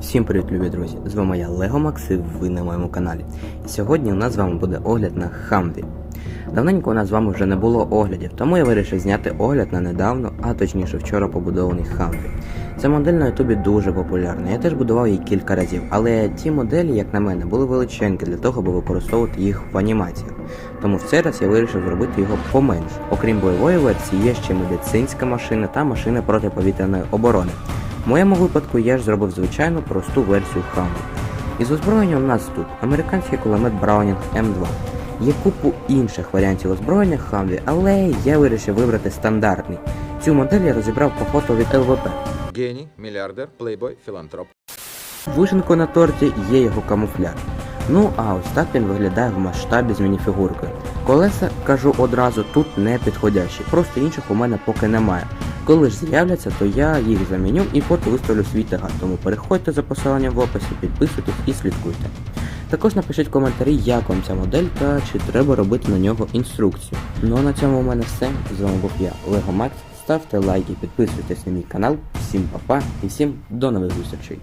Всім привіт, любі друзі! З вами я Лего Макс і ви на моєму каналі. Сьогодні у нас з вами буде огляд на Хамві. Давненько у нас з вами вже не було оглядів, тому я вирішив зняти огляд на недавно, а точніше вчора побудований Хамві. Ця модель на ютубі дуже популярна. Я теж будував її кілька разів, але ті моделі, як на мене, були величенькі для того, аби використовувати їх в анімаціях. Тому в цей раз я вирішив зробити його поменше. Окрім бойової версії, є ще медицинська машина та машина протиповітряної оборони. В моєму випадку я ж зробив звичайну просту версію Хамві. Із озброєння у нас тут американський кулемет Браунінг М2. Є купу інших варіантів озброєння Хамві, але я вирішив вибрати стандартний. Цю модель я розібрав по фото від ЛВП. Геній, мільярдер, плейбой, філантроп. Вишенкою на торті є його камуфляж. Ну а ось так він виглядає в масштабі з мініфігуркою. Колеса, кажу одразу, тут не підходящі, просто інших у мене поки немає. Коли ж з'являться, то я їх заміню і фото виставлю свій тегар, тому переходьте за посиланням в описі, підписуйтесь і слідкуйте. Також напишіть коментарі, як вам ця модель та чи треба робити на нього інструкцію. Ну а на цьому у мене все. З вами був я, Лего Макс. Ставте лайки, підписуйтесь на мій канал. Всім па-па і всім до нових зустрічей.